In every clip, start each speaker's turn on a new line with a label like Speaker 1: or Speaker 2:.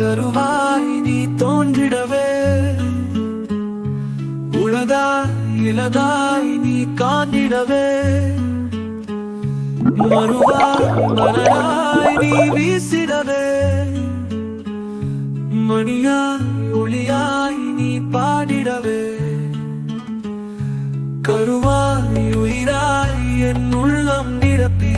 Speaker 1: கருவாய் நீ தோன்றிடவே. உளதாய் இளதாய் நீ காந்திடவே மறுவாய் மலராய் நீ வீசிடவே. மணியாய் ஒளியாய் நீ பாடிடவே. கருவாய் உயிராய் என் உள்ளம் நிரப்பி.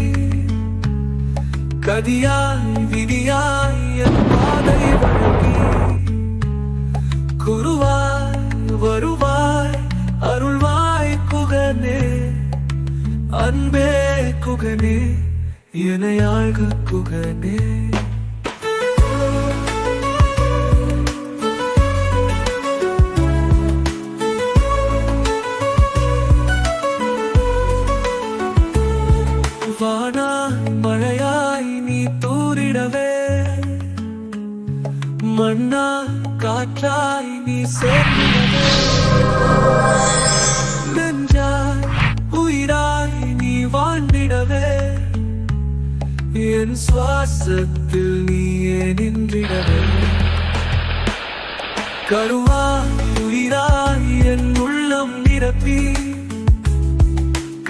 Speaker 1: கதியாய் விதியாய் என் பாதை வழங்கி குருவாய் வருவாய் அருள்வாய் குகனே. அன்பே குகனே இணையாக குகனே. மண்ணா காற்றாய் நீ சேர்ந்திடவே நெஞ்சாய் உயிராய் நீ வாழ்ந்திடவே. என் சுவாசத்தில் நீயே நின்றிடவே கருவாய் உயிராய் என் உள்ளம் நிரப்பி.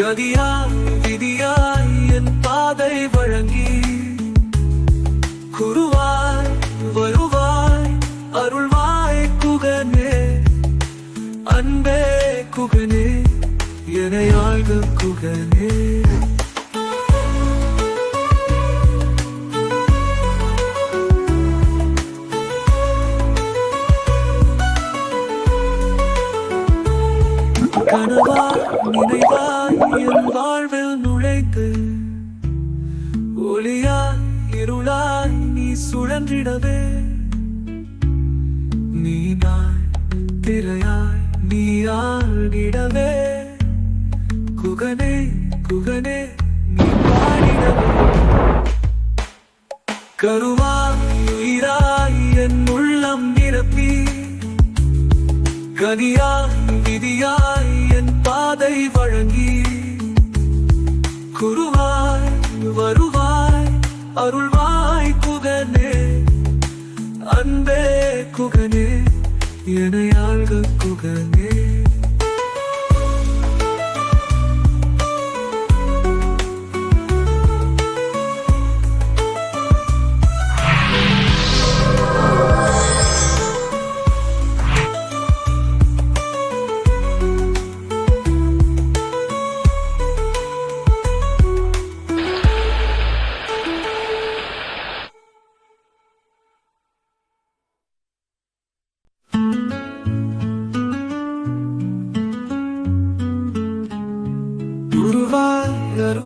Speaker 1: கதியாய் விதியாய் என் பாதை வழங்கி. அன்பே குகனே என எனையாழ்க குகனே. கனவாய் நினைவாய் என் வாழ்வில் நுழைத்து ஒளியாய் இருளாய் நீ சுழன்றிடவே. நீ நாய் திரையாய் நீ குகனே குகனே நீ பாடிடவே. கருவாய் உயிராய் என் உள்ளம் நிரப்பி. கதியாய் விதியாய் என் பாதை வழங்கி. குருவாய் வருவாய் அருள்வாய் குகனே. அன்பே குகனே இணையாழ்க குகனே. குருவாய் அரு